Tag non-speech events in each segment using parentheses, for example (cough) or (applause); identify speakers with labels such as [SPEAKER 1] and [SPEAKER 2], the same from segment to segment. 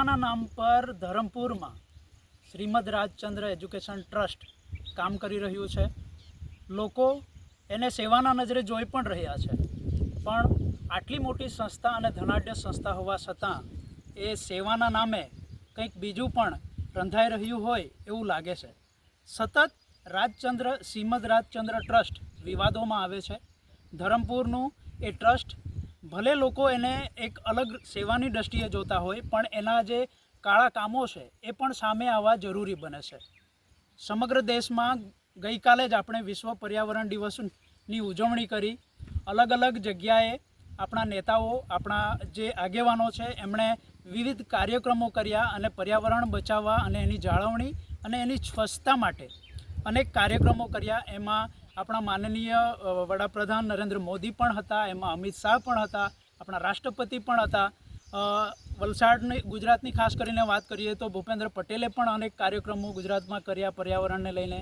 [SPEAKER 1] સેવાના નામ પર ધરમપુરમાં શ્રીમદ રાજચંદ્ર એજ્યુકેશન ટ્રસ્ટ કામ કરી રહ્યું છે. લોકો એને સેવાના નજરે જોઈ પણ રહ્યા છે. પણ આટલી મોટી સંસ્થા અને ધનાઢ્ય સંસ્થા હોવા છતાં એ સેવાના નામે કંઈક બીજું પણ રંધાઈ રહ્યું હોય એવું લાગે છે. સતત રાજચંદ્ર, શ્રીમદ રાજચંદ્ર ટ્રસ્ટ વિવાદોમાં આવે છે. ધરમપુરનું એ ટ્રસ્ટ ભલે લોકો એને એક અલગ સેવાની દ્રષ્ટિએ જોતા હોય, પણ એના જે કાળા કામો છે, એ પણ સામે આવવા જરૂરી બને છે. સમગ્ર દેશમાં ગઈકાલે જ આપણે વિશ્વ પર્યાવરણ દિવસની ઉજવણી કરી. અલગ અલગ જગ્યાએ આપણા નેતાઓ, આપણા જે આગેવાનો છે, એમણે વિવિધ કાર્યક્રમો કર્યા અને પર્યાવરણ બચાવવા અને એની જાળવણી અને એની સ્વચ્છતા માટે અનેક કાર્યક્રમો કર્યા. એમાં આપણા માનનીય વડાપ્રધાન નરેન્દ્ર મોદી પણ હતા, એમાં અમિત શાહ પણ હતા, આપણા રાષ્ટ્રપતિ પણ હતા. વલસાડની, ગુજરાતની ખાસ કરીને વાત કરીએ તો ભૂપેન્દ્ર પટેલે પણ અનેક કાર્યક્રમો ગુજરાતમાં કર્યા પર્યાવરણને લઈને.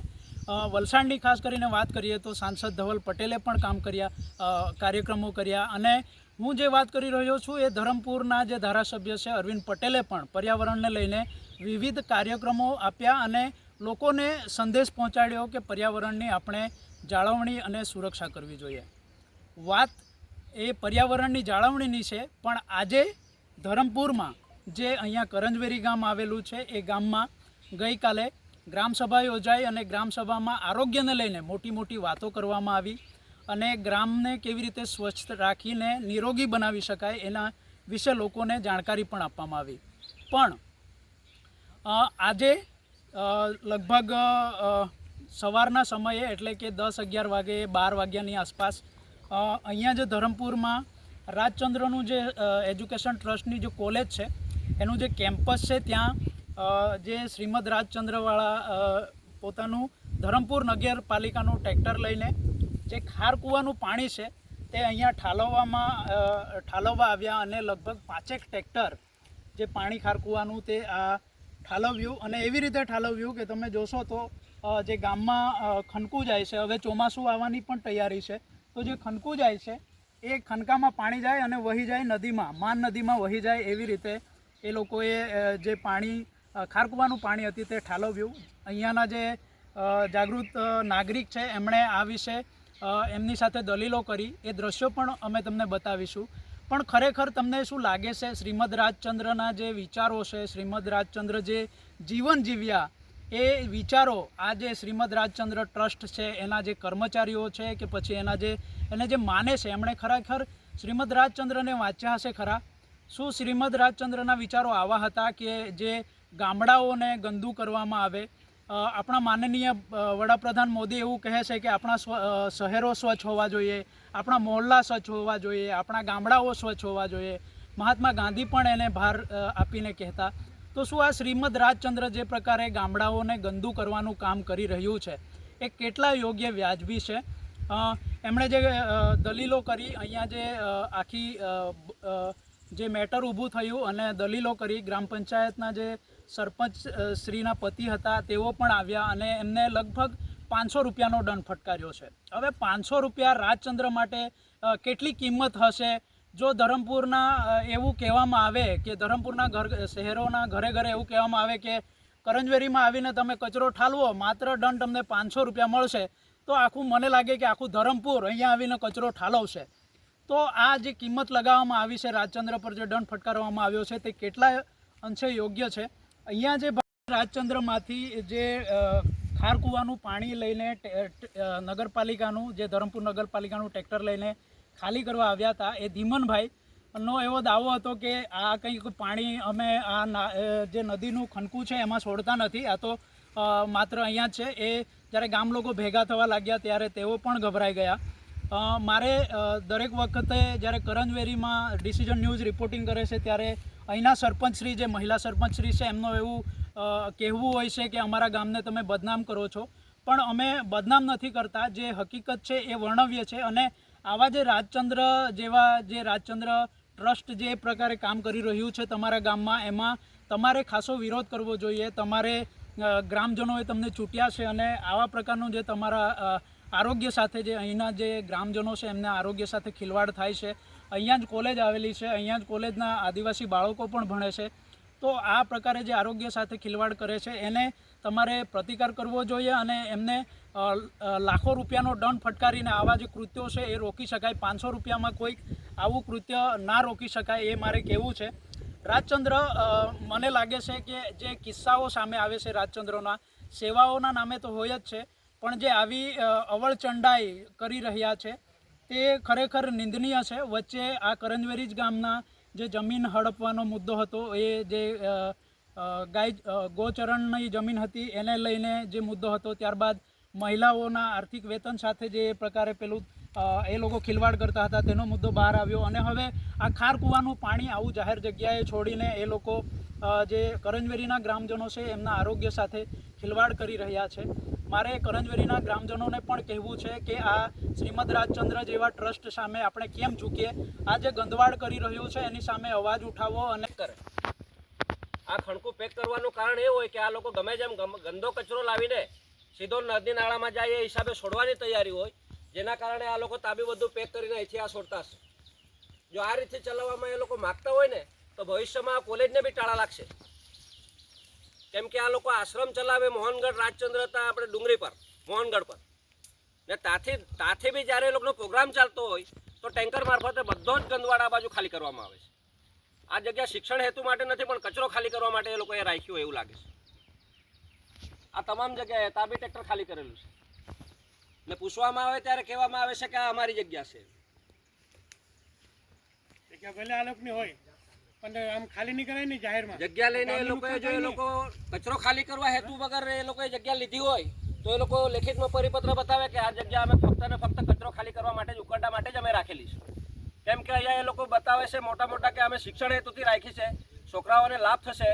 [SPEAKER 1] વલસાડની ખાસ કરીને વાત કરીએ તો સાંસદ ધવલ પટેલે પણ કામ કર્યા કાર્યક્રમો કર્યા. અને હું જે વાત કરી રહ્યો છું એ ધરમપુરના જે ધારાસભ્ય છે અરવિંદ પટેલે પણ પર્યાવરણને લઈને વિવિધ કાર્યક્રમો આપ્યા અને લોકોને સંદેશ પહોંચાડ્યો કે પર્યાવરણની આપણે જાળવણી અને સુરક્ષા કરવી જોઈએ. વાત એ પર્યાવરણની જાળવણીની છે, પણ આજે ધરમપુરમાં જે અહીંયા કરંજવેરી ગામ આવેલું છે, એ ગામમાં ગઈકાલે ગ્રામસભા યોજાઈ અને ગ્રામસભામાં આરોગ્યને લઈને મોટી મોટી વાતો કરવામાં આવી અને ગ્રામને કેવી રીતે સ્વચ્છ રાખીને નિરોગી બનાવી શકાય એના વિશે લોકોને જાણકારી પણ આપવામાં આવી. પણ આજે લગભગ સવારના સમયે એટલે કે દસ અગિયાર વાગે, બાર વાગ્યાની આસપાસ અહીંયા જે ધરમપુરમાં રાજચંદ્રનું જે એજ્યુકેશન ટ્રસ્ટની જે કોલેજ છે, એનું જે કેમ્પસ છે ત્યાં જે શ્રીમદ રાજચંદ્રવાળા પોતાનું ધરમપુર નગરપાલિકાનું ટ્રેક્ટર લઈને જે ખાર કૂવાનું પાણી છે તે અહીંયા ઠાલવવામાં ઠાલવવા આવ્યા અને લગભગ પાંચેક ટ્રેક્ટર જે પાણી ખારકુવાનું તે, આ, ઠાલવ્યું અને એવી રીતે ઠાલવ્યું કે તમે જોશો તો જે ગામમાં ખનકું જાય છે, હવે ચોમાસું આવવાની પણ તૈયારી છે, તો જે ખનકું જાય છે, એ ખનકામાં પાણી જાય અને વહી જાય નદીમાં, માન નદીમાં વહી જાય એવી રીતે એ લોકોએ જે પાણી ખારકુવાનું પાણી હતી તે ઠાલવ્યું. અહીંયાના જે જાગૃત નાગરિક છે, એમણે આ વિશે એમની સાથે દલીલો કરી. એ દ્રશ્યો પણ અમે તમને બતાવીશું. પણ ખરેખર તમને શું લાગે છે? શ્રીમદ રાજચંદ્રના જે વિચારો છે, શ્રીમદ રાજચંદ્ર જે જીવન જીવ્યા એ વિચારો, આ જે શ્રીમદ રાજચંદ્ર ટ્રસ્ટ છે, એના જે કર્મચારીઓ છે કે પછી એના જે, એને જે માને છે, એમણે ખરેખર શ્રીમદ રાજચંદ્રને વાંચ્યા હશે ખરા? શું શ્રીમદ રાજચંદ્રના વિચારો આવા હતા કે જે ગામડાઓને ગંદુ કરવામાં આવે? આપણા માનનીય વડાપ્રધાન મોદી એવું કહે છે કે આપણા શહેરો સ્વચ્છ હોવા જોઈએ, આપણા મોહલ્લા સ્વચ્છ હોવા જોઈએ, આપણા ગામડાઓ સ્વચ્છ હોવા જોઈએ. મહાત્મા ગાંધી પણ એને ભાર આપીને કહેતા. તો શું આ શ્રીમદ રાજચંદ્ર જે પ્રકારે ગામડાઓને ગંદુ કરવાનું કામ કરી રહ્યું છે, એ કેટલા યોગ્ય વ્યાજબી છે? એમણે જે દલીલો કરી, અહીંયા જે આખી જે મેટર ઊભું થયું અને દલીલો કરી, ગ્રામ પંચાયતના જે સરપંચ શ્રીના પતિ હતા, તેઓ પણ આવ્યા અને એમને લગભગ પાંચસો રૂપિયાનો દંડ ફટકાર્યો છે. હવે પાંચસો રૂપિયા રાજચંદ્ર માટે કેટલી કિંમત હશે? જો ધરમપુરના એવું કહેવામાં આવે કે ધરમપુરના ઘર, શહેરોના ઘરે ઘરે એવું કહેવામાં આવે કે કરંજવેરીમાં આવીને તમે કચરો ઠાલવો, માત્ર દંડ તમને પાંચસો રૂપિયા મળશે, તો આખું મને લાગે કે આખું ધરમપુર અહીંયા આવીને કચરો ઠાલવશે. તો આ જે કિંમત લગાવવામાં આવી છે, રાજચંદ્ર પર જે દંડ ફટકારવામાં આવ્યો છે, તે કેટલા અંશે યોગ્ય છે? અહીંયા જે રાજચંદ્રમાંથી જે ખારકુવાનું પાણી લઈને નગરપાલિકાનું, જે ધરમપુર નગરપાલિકાનું ટ્રેક્ટર લઈને ખાલી કરવા આવ્યા હતા. એ ધીમનભાઈ નો એવો દાવો હતો કે આ કંઈક પાણી અમે આ જે નદીનું ખનકું છે એમાં છોડતા નથી. આ તો માત્ર અહીંયા છે. એ જ્યારે ગામ લોકો ભેગા થવા લાગ્યા ત્યારે તેઓ પણ ગભરાઈ ગયા. મારે દરેક વખતે જ્યારે કરંજવેરીમાં ડિસિઝન ન્યૂઝ રિપોર્ટિંગ કરે છે ત્યારે અહીંના સરપંચશ્રી, જે મહિલા સરપંચશ્રી છે, એમનું એવું કહેવું હોય છે કે અમારા ગામને તમે બદનામ કરો છો. પણ અમે બદનામ નથી કરતા. જે હકીકત છે એ વર્ણવ્ય છે અને આવા જે રાજચંદ્ર જેવા જે રાજચંદ્ર ટ્રસ્ટ જે પ્રકારે કામ કરી રહ્યું છે તમારા ગામમાં, એમાં તમારે ખાસો વિરોધ કરવો જોઈએ. તમારે ગ્રામજનોએ તમને ચૂંટ્યા છે અને આવા પ્રકારનું જે તમારા આરોગ્ય સાથે જે અહીંના જે ગ્રામજનો છે એમના આરોગ્ય સાથે ખિલવાડ થાય છે. અહીંયા જ કોલેજ આવેલી છે, અહીંયા જ કોલેજના આદિવાસી બાળકો પણ ભણે છે. તો આ પ્રકારે જે આરોગ્ય સાથે ખિલવાડ કરે છે, એને તમારે પ્રતિકાર કરવો જોઈએ અને એમને લાખો રૂપિયાનો દંડ ફટકારીને આવા જે કૃત્યો છે એ રોકી શકાય. પાંચસો રૂપિયામાં કોઈક આવું કૃત્ય ના રોકી શકાય એ મારે કહેવું છે. રાજચંદ્ર મને લાગે છે કે જે કિસ્સાઓ સામે આવે છે રાજચંદ્રના, સેવાઓના નામે તો હોય જ છે, પણ જે આવી અવળચંડાઈ કરી રહ્યા છે, તે ખરેખર નિંદનીય છે. વચ્ચે આ કરંજવેરી જ ગામના જે જમીન હડપવાનો મુદ્દો હતો, એ જે ગાય ગોચરણની જમીન હતી. એને લઈને જે મુદ્દો હતો, ત્યારબાદ મહિલાઓના આર્થિક વેતન સાથે જે પ્રકારે પેલું એ લોકો ખિલવાડ કરતા હતા, તેનો મુદ્દો બહાર આવ્યો. અને હવે આ ખાર કૂવાનું પાણી આવું જાહેર જગ્યાએ છોડીને એ લોકો જે કરંજવેરીના ગ્રામજનો છે, એમના આરોગ્ય સાથે ખિલવાડ કરી રહ્યા છે. મારે કરંજવેરીના ગ્રામજનોને પણ કહેવું છે કે આ શ્રીમદ રાજચંદ્ર જેવા ટ્રસ્ટ સામે આપણે કેમ ઝૂકીએ? આ જે ગંદવાડ કરી રહ્યું છે, એની સામે અવાજ ઉઠાવો અને
[SPEAKER 2] કરે. આ ખણકું પેક કરવાનું કારણ એ હોય કે આ લોકો ગમે જેમ ગંદો કચરો લાવીને સીધો નદી નાળામાં જાય એ હિસાબે છોડવાની તૈયારી હોય, જેના કારણે આ લોકો તાબી બધું પેક કરીને અહીંથી આ છોડતા હશે. જો આ રીતે ચલાવવામાં એ લોકો માગતા હોય ને, તો ભવિષ્યમાં આ કોલેજને બી ટાળા લાગશે. કેમ કે આ લોકો આશ્રમ ચલાવે મોહનગઢ, રાજચંદ્ર હતા આપણે ડુંગળી પર, મોહનગઢ પર. ને ત્યાંથી ત્યાંથી બી જ્યારે એ લોકોનો પ્રોગ્રામ ચાલતો હોય, તો ટેન્કર મારફતે બધો જ ગંદવાડા બાજુ ખાલી કરવામાં આવે છે. આ જગ્યા શિક્ષણ હેતુ માટે નથી પણ કચરો ખાલી કરવા માટે એ લોકોએ રાખ્યું એવું લાગે છે. આ તમામ જગ્યાએ તાબી ટ્રેક્ટર ખાલી કરેલું છે. ને પૂછવામાં આવે ત્યારે કહેવામાં આવે છે કે આ અમારી જગ્યા છે.
[SPEAKER 3] ભલે આ લોકોની હોય પણ આમ ખાલી નહીં કરાય ને જાહેરમાં?
[SPEAKER 2] જગ્યા લઈને એ લોકોએ જો એ લોકો કચરો ખાલી કરવા હેતુ વગર એ લોકોએ જગ્યા લીધી હોય તો એ લોકો લેખિતમાં પરિપત્ર બતાવે કે આ જગ્યા અમે ફક્ત ને ફક્ત કચરો ખાલી કરવા માટે જ ઉકરડા માટે જ અમે રાખેલી છે. કેમ કે અહીંયા એ લોકો બતાવે છે મોટા મોટા કે અમે શિક્ષણ હેતુથી રાખી છે. છોકરાઓને લાભ થશે.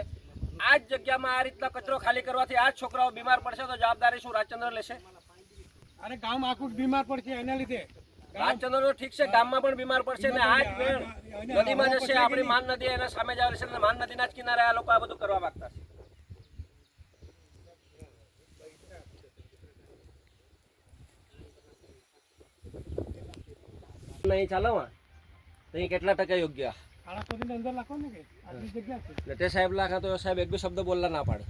[SPEAKER 2] આ જ જગ્યામાં આ રીતના કચરો ખાલી કરવાથી આ જ છોકરાઓ બીમાર પડશે તો જવાબદારી શું? રાજચંદ્ર લેશે?
[SPEAKER 3] અને ગામ આખું બીમાર પડશે એના લીધે.
[SPEAKER 2] રાજચંદ્ર ઠીક છે ગામમાં પણ બીમાર પડશે ને આ જ વેળ નદીમાં જશે આપણી માન નદી એના સામે જ છે અને માન નદીના જ કિનારે આ લોકો આ બધું કરવા માંગતા છે. નહીં ચાલવા તો અહીં કેટલા ટકા યોગ્ય? તે સાહેબ લાખા તો સાહેબ એક બી શબ્દ બોલલા ના પાડે.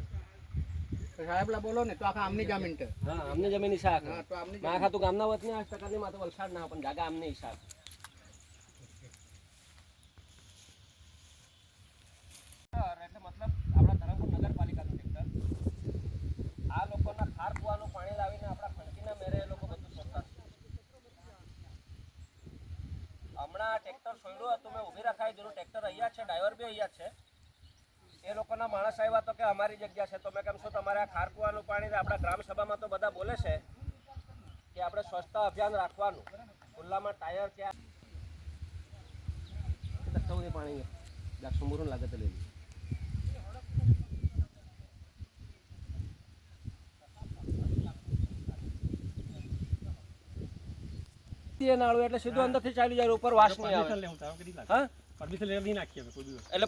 [SPEAKER 4] સાહેબલા બોલો ને તો આખા આમની જમીન છે.
[SPEAKER 2] હા આમની જમીન હિસાબ આખા તું ગામના વતની આઠ ટકાની માં તો વલસાડ ના પણ જાગા આમની ઈશા એટલે મતલબ આપણા ધરમપુર નગરપાલિકાનું ટ્રેક્ટર આ લોકોના ખાર કૂવાનું પાણી લાવીને આપણા ખંડકીના મેરે એ લોકો બધું છોડતા છે હમણાં ટ્રેક્ટર છોડ્યું હતું મેં ઊભી રખાય જેનું ટ્રેક્ટર અહીંયા છે ડ્રાઈવર બી અહીંયા જ છે એ લોકોના માણસ આવ્યા તો કે અમારી જગ્યા છે તો મેં કેમ શું તમારે આ ખારકુવાનું પાણી આપણા ગ્રામ સભામાં તો બધા બોલે છે કે આપણે સ્વચ્છતા અભિયાન રાખવાનું. ખુલ્લામાં ટાયર ક્યાં પાણી? દાક્ષો મુરું લાગે તો લઈ નાળું એટલે સીધું અંદરથી ચાલી જાય ઉપર વાસ નહીં આવે.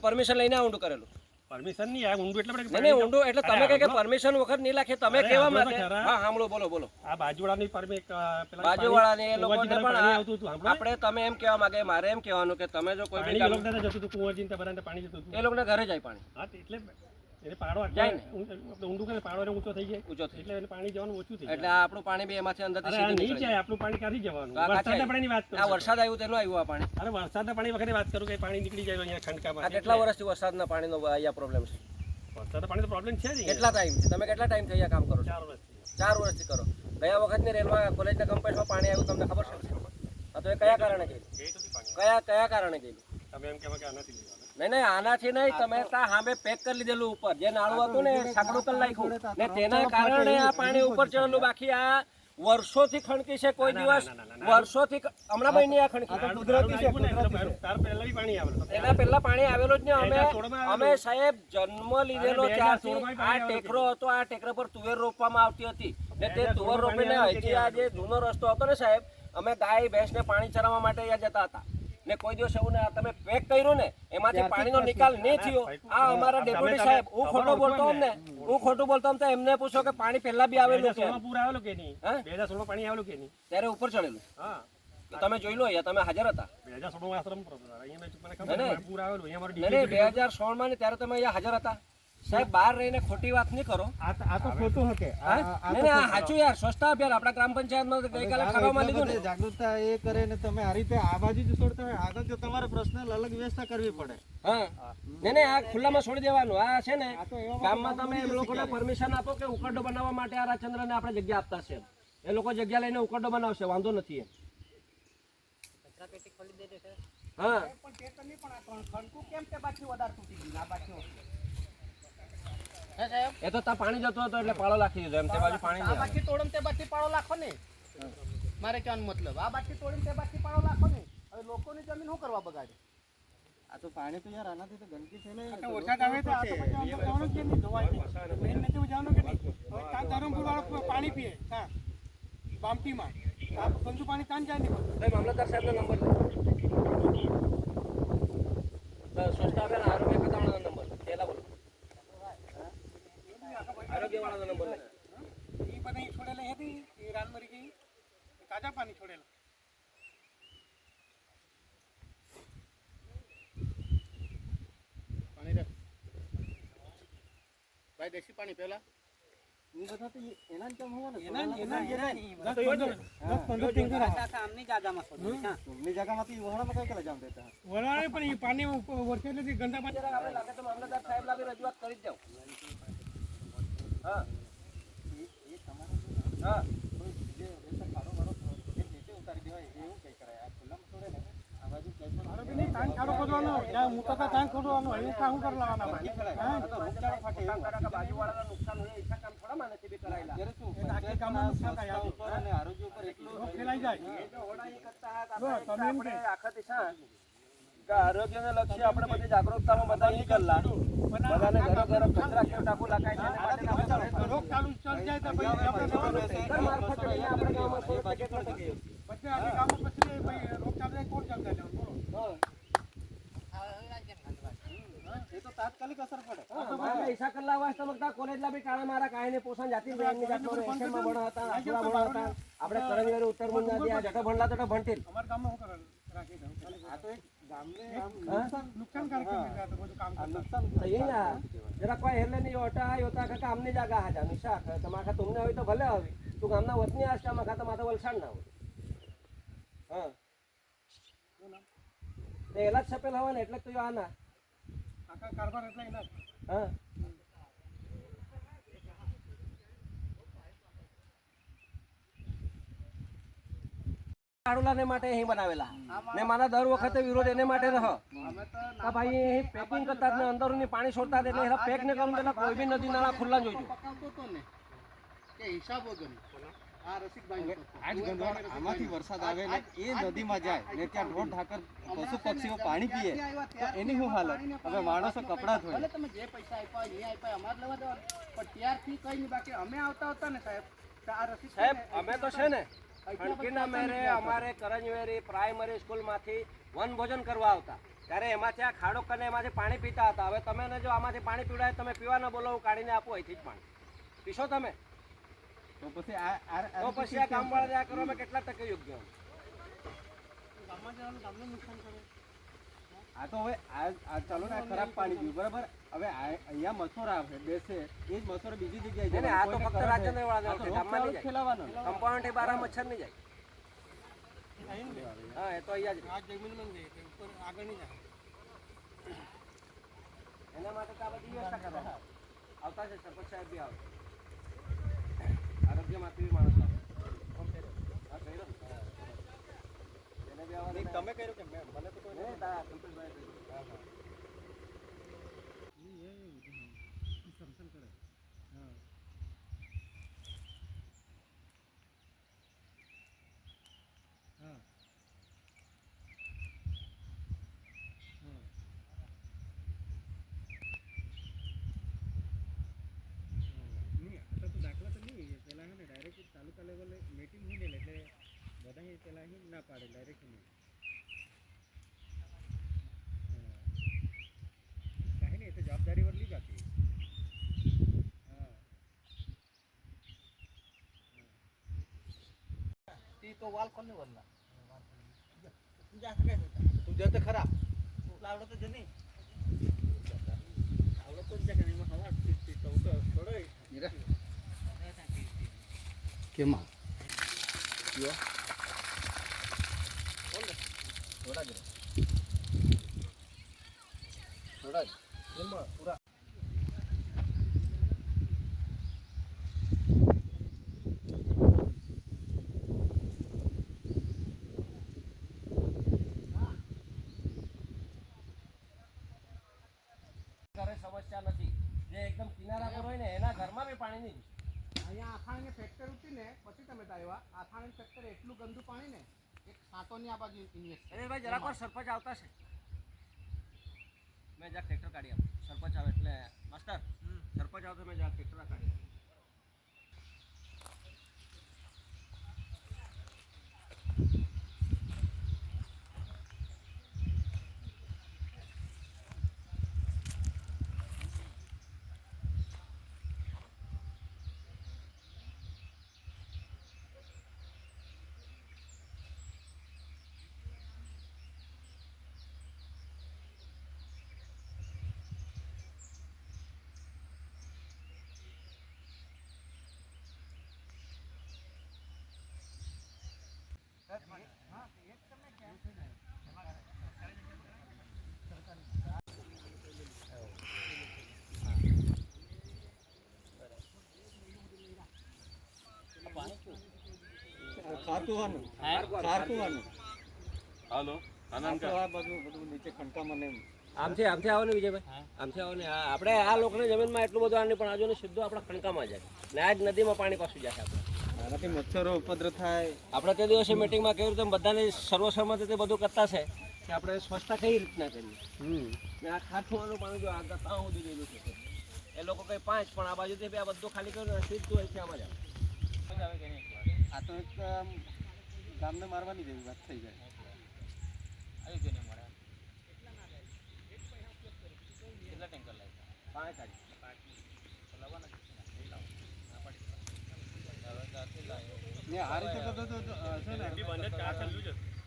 [SPEAKER 3] પરમિશન
[SPEAKER 2] લઈને આવું કરેલું.
[SPEAKER 3] પરમિશન નહીં આ ઊંડું એટલે આપણે
[SPEAKER 2] નહીં ઊંડું એટલે તમે કહે કે પરમિશન વખત નહીં લાખે તમે કેવા
[SPEAKER 3] માંગે
[SPEAKER 2] હા સાંભળો બોલો બોલો.
[SPEAKER 3] આ બાજુવાળાની પરમે
[SPEAKER 2] બાજુવાળાને એ લોકોને પણ આપણે તમે એમ કહેવા માંગે મારે એમ કહેવાનું કે તમે જો કોઈ બી
[SPEAKER 3] પાણી એ લોકોને જતું હતું કુંવરજીને પાણી જતું હતું
[SPEAKER 2] એ લોકોને ઘરે જાય પાણી.
[SPEAKER 3] હા તે એટલે પાડો
[SPEAKER 2] જાય ને.
[SPEAKER 3] ઊંડું કરે પાડો ઊંચો થઈ જાય.
[SPEAKER 2] ઊંચો થઈ
[SPEAKER 3] એટલે પાણી જવાનું ઓછું થઈ
[SPEAKER 2] એટલે આપણું પાણી બે એમાંથી
[SPEAKER 3] નહીં જાય આપણું પાણી ક્યાંથી જવાનું? પાણીની વાત કરું
[SPEAKER 2] વરસાદ આવ્યું તેનું આવ્યું આ પાણી.
[SPEAKER 3] અરે વરસાદના પાણી વખતે વાત કરું કે પાણી નીકળી જાય અહીંયા ખંડકામાં.
[SPEAKER 2] કેટલા વર્ષથી વરસાદના પાણીનો અહીંયા પ્રોબ્લેમ છે?
[SPEAKER 3] વરસાદના પાણી તો પ્રોબ્લેમ છે જ.
[SPEAKER 2] કેટલા છે તમે કેટલા ટાઈમથી અહીંયા કામ કરો
[SPEAKER 3] ચાર વર્ષથી.
[SPEAKER 2] ચાર વર્ષથી કરો. ગયા વખતની રેલમાં કોલેજના કમ્પાસમાં પાણી આવ્યું તમને ખબર છે? હા તો એ કયા કારણે ગયેલું? કયા કયા કારણે ગયેલું?
[SPEAKER 3] તમે એમ કહેવા કે આનાથી
[SPEAKER 2] નહીં નહીં આનાથી નહીં તમે ત્યાં સામે પેક કરી લીધેલું ઉપર. જે નાળું હતું ને સાંકડું કરી નાખ્યું. ને તેના કારણે આ પાણી ઉપર ચડેલું બાકી આ વર્ષોથી ખણકી છે કોઈ દિવસ. વર્ષોથી હમણાં મહિને આ ખણકી.
[SPEAKER 3] કુદરતી છે
[SPEAKER 2] એના પહેલા પાણી આવેલું જ ને અમે અમે સાહેબ જન્મ લીધેલો ત્યારથી આ ટેકરો હતો આ ટેકરા પર તુવેર રોપવામાં આવતી હતી. ને તે તુવેર રોપીને અહીંથી આ જે જૂનો રસ્તો હતો ને સાહેબ અમે ગાય ભેંસને પાણી ચરાવવા માટે અહીંયા જતા હતા. ને કોઈ દિવસ એવું ના તમે પેક કર્યું ને એમાંથી પાણીનો નિકાલ નહીં થયો. આ અમારા ડેપ્યુટી સાહેબ હું ખોટું બોલતો હોમ ને હું ખોટું બોલતો હોમ તો એમને પૂછો કે પાણી પહેલા બી આવેલું છે
[SPEAKER 3] પૂર આવેલું કે નહીં? બે હજાર સોળમાં પાણી આવેલું કે નહીં?
[SPEAKER 2] ત્યારે ઉપર ચડેલું.
[SPEAKER 3] હા.
[SPEAKER 2] તમે જોઈ લો અહીંયા તમે હાજર હતા.
[SPEAKER 3] બે હજાર સોળમાં
[SPEAKER 2] ને ત્યારે તમે અહીંયા હાજર હતા. સાહેબ બહાર રહીને ખોટી વાત નહીં કરો.
[SPEAKER 5] આ તો ખોટું હકે
[SPEAKER 2] આ સાચું યાર સ્વચ્છતા અભિયાન આપણા ગ્રામ પંચાયતમાં ગઈકાલે ખાવામાં લીધું ને.
[SPEAKER 5] જાગૃતતા એ કરે ને તમે આ રીતે આ બાજુ જ છોડતા હોય આગળ જો તમારે પર્સનલ અલગ વ્યવસ્થા કરવી પડે.
[SPEAKER 2] હા. નહીં આ ખુલ્લામાં છોડી દેવાનું. આ છે ને ગામમાં તમે એ લોકોને પરમિશન આપો કે ઉકરડો બનાવવા માટે આ રાજચંદ્રને આપણે જગ્યા આપતા છે. એ લોકો જગ્યા લઈને ઉકરડો બનાવશે વાંધો નથી એમ. હા. એ તો ત્યાં પાણી જતું હતું એટલે પાળો રાખી દીધો એમ તે બાજુ પાણી
[SPEAKER 4] આ
[SPEAKER 2] નહીં આવે.
[SPEAKER 4] બાકી તોડીને તે બાકી પાડો લાખો ને. મારે કહેવાનો મતલબ આ બાકી તોડીને તે બાકી પાડો લાખો ને. હવે લોકોની જમીન શું કરવા બગાડે?
[SPEAKER 5] આ તો પાણી તો યાર આનાથી તો ગંદકી ફેલાય ને.
[SPEAKER 3] તો વરસાદ આવે તો આ તો પછી અંદર જવાનું જ કે નહીં ધોવાય નહીં. મેઇન નદીમાં જવાનું કે નહીં? હવે ત્યાં ધરમપુર વાળો પાણી પીએ ત્યાં બામટીમાં. આ ગંદુ પાણી ત્યાં જ જાય નહીં.
[SPEAKER 2] ભાઈ મામલતદાર સાહેબનો નંબર લે. સ્વચ્છતા અભિયાન આરોગ્ય ખાતાવાળાનો નંબર પેલા બોલો આરોગ્ય વાળાનો નંબર લે
[SPEAKER 3] એ બધા છોડેલા હતી એ રાન મરી ગઈ એ તાજા પાણી છોડેલા.
[SPEAKER 4] પાણી રાખ. ભાઈ દેશી પાણી પહેલા.
[SPEAKER 3] ગંદા કે
[SPEAKER 2] આરોગ્યને લક્ષી આપણે બધી જાગૃતતામાં બધા નીકળલા બધાને ઘરે ઘરે કચરા કેમ ટાંકું લખાય છે
[SPEAKER 5] તાત્કાલિક અસર પડે.
[SPEAKER 2] ઈશા કોલેજલા બી કાણા મારા કાંઈ જાતિ હતા આસુરા ભણ્યા હતા. આપણે કરંજવેરી ઉત્તર મુંજાથી આ જટો ભણલા તો ભણતી
[SPEAKER 3] અમારા ગામમાં શું કરે? રાખી દઉં.
[SPEAKER 5] આ તો એક ગામને આમ
[SPEAKER 3] નુકસાનકારક છે તો બધું કામ
[SPEAKER 5] નુકસાન
[SPEAKER 2] તો ના. જરા કોઈ હેરલે નહીં ઓટા આયો તા કાકા આમની જાગા હાજા. નિશા તમારા તમને હોય તો ભલે હવે તું ગામના વતની આસ્તા માં ખાતા માતા વલસાડ ના હોય. હા. તે એલા જ છપેલ ને એટલે તો આ
[SPEAKER 3] આખા કારભાર એટલે એના
[SPEAKER 2] હા. કાળુલાને માટે અહીં બનાવેલા. ને મારા દર વખતે વિરોધ એને માટે રહ. આ ભાઈ અહીં પેકિંગ કરતા ને અંદરની પાણી છોડતા એટલે એના પેક ને કરું એટલે કોઈ બી નદી નાળા ખુલ્લા જોઈજો
[SPEAKER 4] કે હિસાબ વગર
[SPEAKER 5] આજ ગંદવાડ આમાંથી વરસાદ આવે ને એ નદીમાં જાય ને ત્યાં ઢોર ઢાકર પશુ પક્ષીઓ પાણી પીએ તો એની શું હાલત? હવે માણસો કપડાં ધોય.
[SPEAKER 4] તમે જે પૈસા આપ્યા હોય, આપ્યા અમારે લેવા દેવા પણ ત્યારથી કઈ નહીં બાકી અમે આવતા હતા ને સાહેબ
[SPEAKER 2] સાહેબ અમે તો છે ને ખડકીના મેરે અમારે કરંજવેરી પ્રાઇમરી સ્કૂલમાંથી વન ભોજન કરવા આવતા. ત્યારે એમાંથી આ ખાડો કરીને એમાંથી પાણી પીતા હતા. હવે તમે જો આમાંથી પાણી પીવડાય તમે પીવા ન બોલો હું કાઢીને આપું અહીંથી જ પાણી. પીશો તમે?
[SPEAKER 5] તો પછી આ આ-
[SPEAKER 2] તો પછી આ કામવાળાને આ કરવામાં કેટલા ટકે યોગ્ય
[SPEAKER 5] આ તો હવે આ આ ચાલો ને ખરાબ પાણી પીવું બરાબર? હવે અહીંયા મસોર આવે બેસે. એ જ મસોર બીજી જગ્યાએ
[SPEAKER 2] નહીં, નહીં, આ તો ફક્ત રાજ્યને વાળા
[SPEAKER 5] આ તો
[SPEAKER 2] છે, ગામમાં નહીં જાય. કમ્પાઉન્ડથી બારા મચ્છર નહીં જાય. હા એ તો અહીંયા જ
[SPEAKER 3] ઉપર આગળ નહીં જાય.
[SPEAKER 2] એના માટે તો આ બધી વ્યવસ્થા કરવા આવતા છે સરપંચ સાહેબ બી આવે આરોગ્યમાંથી બી માણસ આવે હા, કર્યો ને? એને બી આવવા
[SPEAKER 5] નહીં,
[SPEAKER 2] દેતા.
[SPEAKER 5] તમે કર્યું કે મેં મને તો કોઈ
[SPEAKER 2] નહીં, તારા કલ્પેશભાઈ કર્યું. હા, હા.
[SPEAKER 5] का ते? ती तो वाल कोण नाही बनला तुझ्या असं काय तर खरा. तुला आवडत होतं आवडत होतं का मग हवा
[SPEAKER 4] ते
[SPEAKER 5] चौथं थोडं केव्हा किंवा थोडा गेला
[SPEAKER 4] थोडा
[SPEAKER 2] पुरा. સમસ્યા નથી. જે એકદમ કિનારા પર હોય ને એના ઘરમાં બી પાણી નહીં
[SPEAKER 4] અહીંયા આથાણીને ફેક્ટર ઉઠી ને પછી તમે આવ્યા. આથાણી ફેક્ટર એટલું ગંદુ પાણી ને એક સાતોની આ બાજુ ઇન્વેસ્ટ
[SPEAKER 2] એને ભાઈ જરાક વાર સરપંચ આવતા છે મેં જરાક ટ્રેક્ટર કાઢી આપ. સરપંચ આવે એટલે માસ્ટર સરપંચ આવતો મેં જરાક ટ્રેક્ટર કાઢી
[SPEAKER 5] આ બધું બધું નીચે ખણકામાં ને
[SPEAKER 2] આમથી આમથી આવો ને વિજયભાઈ આમથી આવો ને આ આપણે આ લોકોની જમીનમાં એટલું બધું આ પણ આજુ સીધું આપણા ખંડકામાં જાય. ને આ જ નદીમાં પાણી પાછું જાય આપણે.
[SPEAKER 5] આનાથી મચ્છરો ઉપદ્ર થાય.
[SPEAKER 2] આપણે તે દિવસે મિટિંગમાં કેવી રીતે બધાને સર્વસંમતિ બધું કરતા છે કે આપણે સ્વચ્છતા કઈ રીતના કરીએ? ને આ ખાઠુવાનું પાણી જો આગળ ત્યાં સુધી છે એ લોકો કઈ પાંચ પણ આ બાજુથી આ બધું ખાલી કર્યું ને સીધું અહીંથી આમાં જ આવે.
[SPEAKER 5] આ તો એક આમ ગામને મારવાની જેવી વાત થઈ જાય.
[SPEAKER 2] પાંચ.
[SPEAKER 5] ને? આ છે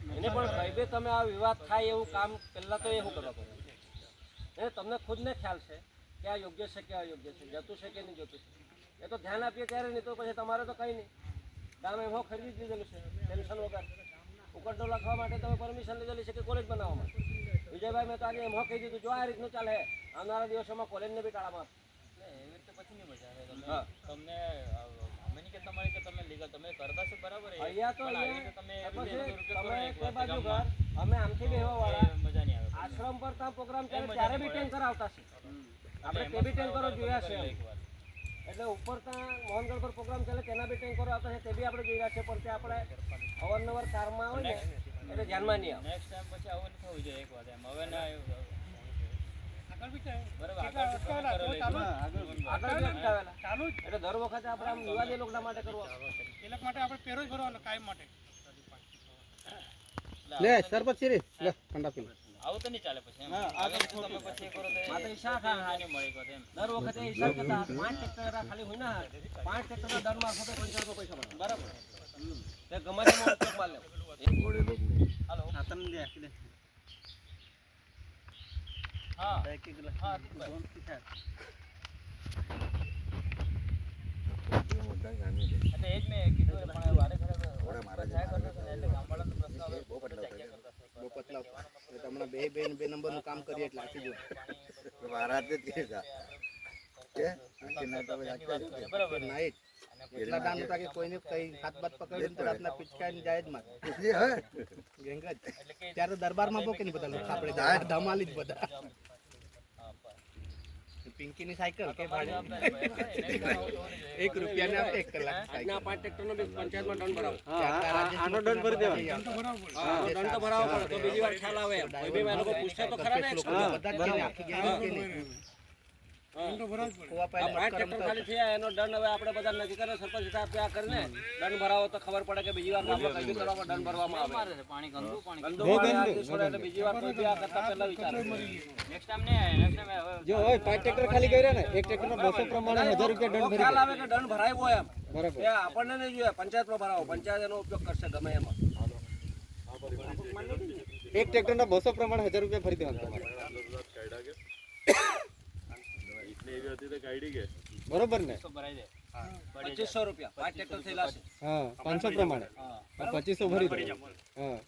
[SPEAKER 2] એને પણ કઈ તમે આ વિવાદ થાય એવું કામ પહેલાં તો એવું કરવા પડે? એ તમને ખુદને ખ્યાલ છે કે આ યોગ્ય છે કે અયોગ્ય છે? જતું છે કે નહીં જતું છે? એ તો ધ્યાન આપીએ ત્યારે નહીં તો પછી તમારે તો કંઈ નહીં. ગામ એમાં ખરીદી જ દીધેલું છે ટેન્શન વગર. ઉકરડો લખવા માટે તમે પરમિશન લીધેલી છે કે કોલેજ બનાવવા માટે વિજયભાઈ મેં તો આજે એમાં કહી દીધું જો આ રીતનું ચાલે આવનારા દિવસોમાં કોલેજને બી ટાળામાં
[SPEAKER 6] એવી રીતે પછી નહીં મજા આવે. તમને અમે નહીં કે તમારી કે તમે લીગલ તમે કરતા છો બરાબર
[SPEAKER 2] અહીંયા તો
[SPEAKER 6] તમે
[SPEAKER 2] બાજુ ઘર અમે આમથી બેહવા
[SPEAKER 6] એ
[SPEAKER 2] વાળા.
[SPEAKER 6] મજા નહીં આવે.
[SPEAKER 2] આશ્રમ પર ત્યાં પ્રોગ્રામ ચાલે ત્યારે બી ટેન્કર આવતા છે. આપણે તે બી ટેન્કરો જોયા છે. એટલે ઉપર ત્યાં મોહનગઢ પર પ્રોગ્રામ ચાલે તેના બી ટેન્કરો આવતા છે તે બી આપણે છે પણ તે આપણે અવારનવાર કારમાં આવે ને એટલે ધ્યાનમાં નહીં આવે.
[SPEAKER 6] નેક્સ્ટ ટાઈમ પછી આવું થવું જોઈએ એક વાત એમ. હવે ના એવું-
[SPEAKER 2] એટલે દર વખતે આપણે આમ વિવાદ એ લોકોના માટે કરવો.
[SPEAKER 3] એ લોકો માટે આપણે પેરો જ ભરવાનો કાયમ માટે.
[SPEAKER 4] લે સરપંચ શ્રી લે ઠંડા પી લે.
[SPEAKER 6] આવું તો નહીં ચાલે પછી એમ.
[SPEAKER 5] હા,
[SPEAKER 6] તમે પછી કરો તો એ-
[SPEAKER 2] ઈશા ખા હા.
[SPEAKER 6] એને મળી ગયો એમ.
[SPEAKER 2] દર વખતે હિસાબ કરતા પાંચ ટ્રેક્ટર ખાલી હોય ના પાંચ ટ્રેક્ટરના દર મારફતે પંચાયતનો પૈસા મળે. બરાબર. તે ગમે તેમાં ઉપયોગમાં લેવો.
[SPEAKER 5] આ તને દે આપી દે.
[SPEAKER 6] હા. એટલે એ જ મેં કીધું પણ વારે ઘરે એટલે ગામવાળાનો પ્રશ્ન હવે.
[SPEAKER 4] બહુ એટલે હમણાં બે બે બે નંબરનું કામ કરીએ એટલે આપી દો
[SPEAKER 6] બરાબર.
[SPEAKER 4] નાઈટ એટલા દાન હતા કે કોઈને કઈ હાથ બાત પકડ્યું તો રાતના પિચકાઈને જાય જ મારે ગેંગ જ ત્યારે દરબારમાં બોકે નહીં બધા આપણે ધમાલી જ બધા. પિંકીની સાયકલ કે ભાડે (laughs) એક રૂપિયાને આપે એક કલાક
[SPEAKER 2] આજના પાંચ ટ્રેક્ટરનો બી પંચાયતમાં દંડ ભરાવો.
[SPEAKER 5] આનો દંડ ભરી દેવાનો.
[SPEAKER 2] દંડ તો ભરાવો પડે. તો બીજી વાર ખ્યાલ આવે. કોઈ બી લોકો પૂછે તો ખરા ને?
[SPEAKER 4] બધા જ કે નહીં, આખી ગેરંટી નહીં.
[SPEAKER 2] એનો દંડ હવે આપણે બધા નક્કી કરે સરપંચ સાહેબ ત્યાં કરીને દંડ ભરાવો તો ખબર પડે કે બીજી વાર કઈ કરવામાં દંડ ભરવામાં આવે.
[SPEAKER 6] પાણી ગંદુ પાણી
[SPEAKER 2] ગંદુ પાણી આ કેસ પડે એટલે બીજી વાર કોઈ આ કરતા પહેલા વિચારે
[SPEAKER 6] નેક્સ્ટ ટાઈમ ને નેક્સ્ટ ટાઈમ
[SPEAKER 5] જો હોય પાંચ ટ્રેક્ટર ખાલી કર્યા ને એક ટ્રેક્ટર બસો પ્રમાણે હજાર રૂપિયા દંડ ભરી
[SPEAKER 2] ખ્યાલ આવે કે દંડ ભરાયો હોય એમ.
[SPEAKER 5] બરાબર.
[SPEAKER 2] એ આપણને નહીં જોઈએ પંચાયતમાં ભરાવો પંચાયત એનો ઉપયોગ કરશે ગમે એમાં.
[SPEAKER 5] એક ટ્રેક્ટરના બસો પ્રમાણે હજાર રૂપિયા ભરી દેવાના બરોબર ને?
[SPEAKER 2] પચીસો રૂપિયા. પાંચ ટ્રેક્ટર થયેલા છે.
[SPEAKER 5] હા પાંચસો પ્રમાણે. હા, પચીસો ભરી હા.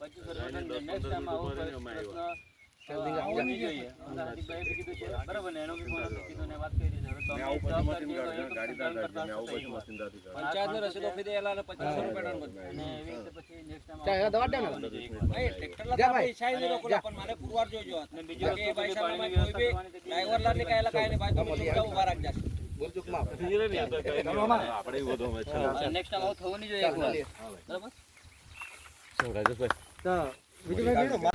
[SPEAKER 2] અને
[SPEAKER 6] બીજી
[SPEAKER 2] બાકી એ
[SPEAKER 6] વસ્તુ
[SPEAKER 2] ભાઈ
[SPEAKER 6] કે
[SPEAKER 2] સાહેબ
[SPEAKER 6] પાણીની
[SPEAKER 2] અમારે કોઈ
[SPEAKER 6] વ્યવસ્થા
[SPEAKER 2] બી
[SPEAKER 6] કરવાની તો
[SPEAKER 2] ડ્રાઈવર લાની કાંઈ કાંઈ નહીં, ભાઈ તમે ચૂપચાપ ઊભા રાખજો.
[SPEAKER 4] ભૂલ ચૂકમાં
[SPEAKER 6] અને next time આવું થવું નહીં જોઈએ એક વાર. બરાબર
[SPEAKER 5] તો બીજું ભાઈ મેળો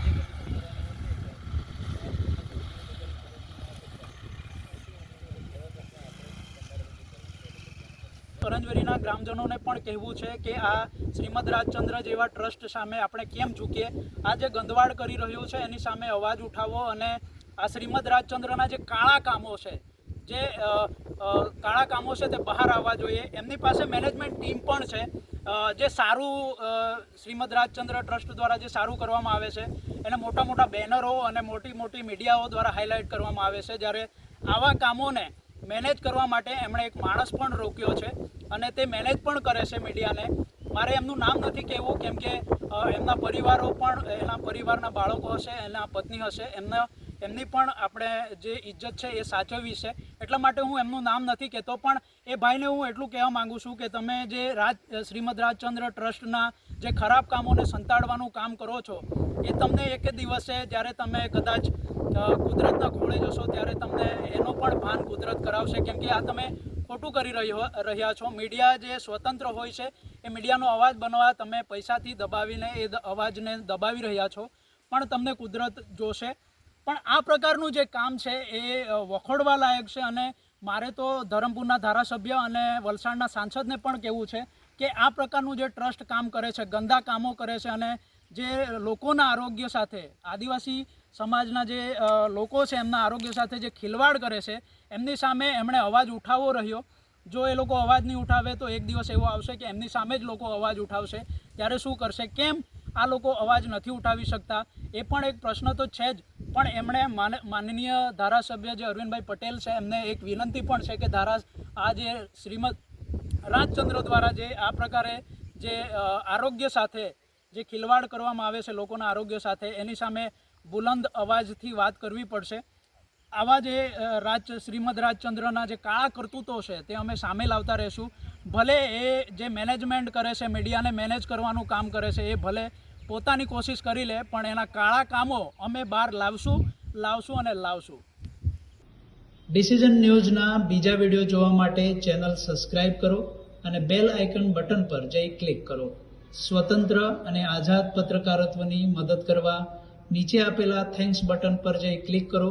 [SPEAKER 1] કરંજવેરીના ગ્રામજનોને પણ કહેવું છે કે આ શ્રીમદ રાજચંદ્ર જેવા ટ્રસ્ટ સામે આપણે કેમ ઝૂકીએ? આ જે ગંદવાડ કરી રહ્યું છે, એની સામે અવાજ ઉઠાવો અને આ શ્રીમદ રાજચંદ્રના જે કાળા કામો છે, જે કાળા કામો છે તે બહાર આવવા જોઈએ. એમની પાસે મેનેજમેન્ટ ટીમ પણ છે. જે સારું શ્રીમદ રાજચંદ્ર ટ્રસ્ટ દ્વારા જે સારું કરવામાં આવે છે, એને મોટા મોટા બેનરો અને મોટી મોટી મીડિયાઓ દ્વારા હાઇલાઇટ કરવામાં આવે છે. જ્યારે આવા કામોને મેનેજ કરવા માટે એમણે એક માણસ પણ રોક્યો છે અને તે મેનેજ પણ કરે છે મીડિયાને. મારે એમનું નામ નથી કહેવું કેમ કે એમના પરિવારો પણ, એના પરિવારના બાળકો હશે, એના પત્ની હશે, એમના એમની પણ આપણે જે ઇજ્જત છે એ સાચવવી છે. એટલા માટે હું એમનું નામ નથી કહેતો, પણ એ ભાઈને હું એટલું કહેવા માંગુ છું કે તમે જે રાજ, શ્રીમદ રાજચંદ્ર ટ્રસ્ટના જે ખરાબ કામોને સંતાડવાનું કામ કરો છો, એ તમને એક દિવસે જ્યારે તમે કદાચ કુદરતના ખોળે જશો ત્યારે તમને એનો પણ ભાન કુદરત કરાવશે. કેમ કે આ તમે ખોટું કરી રહ્યો, રહ્યા છો. મીડિયા જે સ્વતંત્ર હોય છે, એ મીડિયાનો અવાજ બનવા તમે પૈસાથી દબાવીને એ અવાજને દબાવી રહ્યા છો. પણ તમને કુદરત જોશે. પણ આ પ્રકારનું જે કામ છે એ વખોડવા લાયક છે અને મારે તો ધરમપુરના ધારાસભ્ય અને વલસાડના સાંસદને પણ કહેવું છે કે આ પ્રકારનું જે ટ્રસ્ટ કામ કરે છે, ગંદા કામો કરે છે અને જે લોકોના આરોગ્ય સાથે, આદિવાસી સમાજના જે લોકો છે એમના આરોગ્ય સાથે જે ખિલવાડ કરે છે, એમની સામે એમણે અવાજ ઉઠાવવો રહ્યો. જો એ લોકો અવાજ નહીં ઉઠાવે તો એક દિવસ એવો આવશે કે એમની સામે જ લોકો અવાજ ઉઠાવશે. ત્યારે શું કરશે? કેમ? આ લોકો અવાજ નથી ઉઠાવી શકતા. એ પણ એક પ્રશ્ન તો છે જ. પણ એમણે માન- માનનીય ધારાસભ્ય જે અરવિંદભાઈ પટેલ છે, એમને એક વિનંતી પણ છે કે ધારા, આ જે શ્રીમદ રાજચંદ્ર દ્વારા જે આ પ્રકારે જે આરોગ્ય સાથે જે ખિલવાડ કરવામાં આવે છે, લોકોના આરોગ્ય સાથે, એની સામે બુલંદ અવાજથી વાત કરવી પડશે. આવા જે રાજ, શ્રીમદ રાજચંદ્રના જે કાળા કરતૂતો છે, તે અમે સામે લાવતા રહીશું. ભલે એ જે મેનેજમેન્ટ કરે છે મીડિયાને મેનેજ કરવાનું કામ કરે છે, એ ભલે પોતાની કોશિશ કરી લે, પણ એના કાળા કામો અમે બહાર લાવશું લાવશું અને લાવશું. ડિસિઝન ન્યૂઝના બીજા વીડિયો જોવા માટે ચેનલ સબસ્ક્રાઇબ કરો અને બેલ આઇકન બટન પર જઈ ક્લિક કરો. સ્વતંત્ર અને આઝાદ પત્રકારત્વની મદદ કરવા નીચે આપેલા થેન્ક્સ બટન પર જઈ ક્લિક કરો.